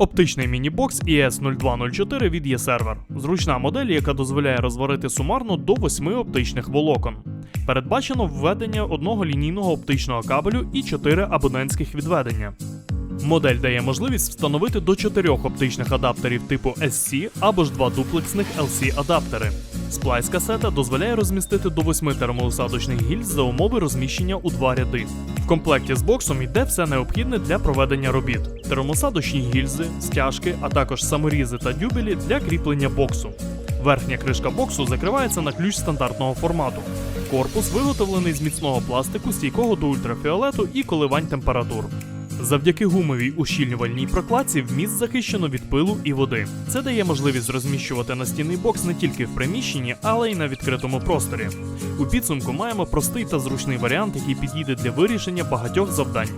Оптичний міні-бокс ES0204 від eServer. Зручна модель, яка дозволяє розварити сумарно до 8 оптичних волокон. Передбачено введення одного лінійного оптичного кабелю і 4 абонентських відведення. Модель дає можливість встановити до 4 оптичних адаптерів типу SC або ж два дуплексних LC адаптери. Сплайс касета дозволяє розмістити до 8 термоусадочних гільз за умови розміщення у два ряди. Комплекті з боксом йде все необхідне для проведення робіт: термосадочні гільзи, стяжки, а також саморізи та дюбелі для кріплення боксу. Верхня кришка боксу закривається на ключ стандартного формату. Корпус виготовлений з міцного пластику, стійкого до ультрафіолету і коливань температур. Завдяки гумовій ущільнювальній прокладці вміст захищено від пилу і води. Це дає можливість розміщувати настінний бокс не тільки в приміщенні, але й на відкритому просторі. У підсумку маємо простий та зручний варіант, який підійде для вирішення багатьох завдань.